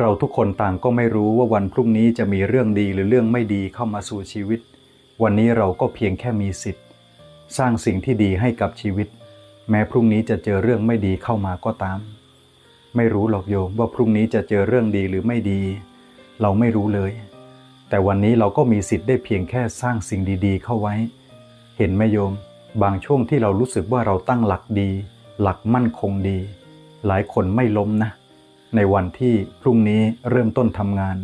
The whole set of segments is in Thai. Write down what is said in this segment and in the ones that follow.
เราทุกคนต่างก็ไม่รู้ว่าวันพรุ่งนี้จะมีเรื่องดีหรือเรื่องไม่ดีเข้ามาสู่ชีวิต วันนี้เราก็เพียงแค่มีสิทธิ์ สร้างสิ่งที่ดีให้กับชีวิต แม้พรุ่งนี้จะเจอเรื่องไม่ดีเข้ามาก็ตาม ไม่รู้หรอกโยมว่าพรุ่งนี้จะเจอเรื่องดีหรือไม่ดี เราไม่รู้เลย แต่วันนี้เราก็มีสิทธิ์ได้เพียงแค่สร้างสิ่งดี ๆ เข้าไว้ เห็นไหมโยม บางช่วงที่เรารู้สึกว่าเราตั้งหลักดี หลักมั่นคงดี หลายคนไม่ล้มนะ ในวันที่พรุ่งนี้เริ่มต้นทำงาน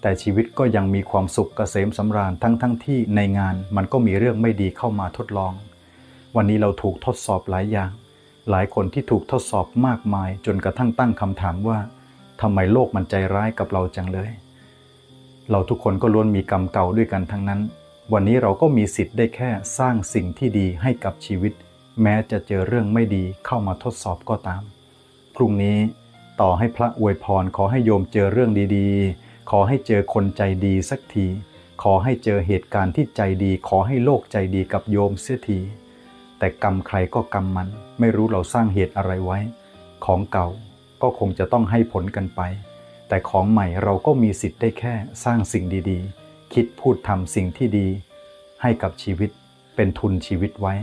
แต่ชีวิตก็ยังมีความสุขเกษมสำราญทั้งทั้งที่ในงานมันก็มีเรื่องไม่ดีเข้ามาทดลอง วันนี้เราถูกทดสอบหลายอย่าง หลายคนที่ถูกทดสอบมากมาย จนกระทั่งตั้งคำถามว่าทำไมโลกมันใจร้ายกับเราจังเลย เราทุกคนก็ล้วนมีกรรมเก่าด้วยกันทั้งนั้น วันนี้เราก็มีสิทธิ์ได้แค่สร้างสิ่งที่ดีให้กับชีวิต แม้จะเจอเรื่องไม่ดีเข้ามาทดสอบก็ตาม พรุ่งนี้ ต่อให้พระอวยพรขอให้โยมเจอเรื่องดีๆ ขอให้เจอคนใจดีสักที ขอให้เจอเหตุการณ์ที่ใจดี ขอให้โลกใจดีกับโยมเสียที แต่กรรมใครก็กรรมมัน ไม่รู้เราสร้างเหตุอะไรไว้ ของเก่าก็คงจะต้องให้ผลกันไป แต่ของใหม่เราก็มีสิทธิ์ได้แค่สร้างสิ่งดีๆ คิดพูดทำสิ่งที่ดี ให้กับชีวิตเป็นทุนชีวิตไว้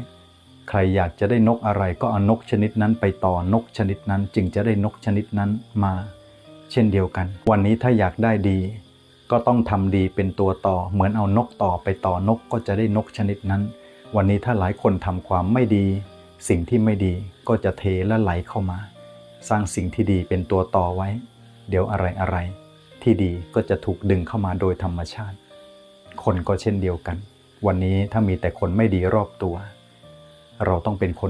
ใครอยากจะได้นกอะไรก็เอานกชนิดนั้นไปต่อนกชนิดนั้นจึงจะได้นกชนิดนั้นมา เช่นเดียวกัน วันนี้ถ้าอยากได้ดี ก็ต้องทำดีเป็นตัวต่อ เหมือนเอานกต่อไปต่อนกก็จะได้นกชนิดนั้น วันนี้ถ้าหลายคนทำความไม่ดี สิ่งที่ไม่ดีก็จะเทและไหลเข้ามา สร้างสิ่งที่ดีเป็นตัวต่อไว้ เดี๋ยวอะไรอะไรที่ดีก็จะถูกดึงเข้ามาโดยธรรมชาติ คนก็เช่นเดียวกัน วันนี้ถ้ามีแต่คนไม่ดีรอบตัว เราต้องเป็นคน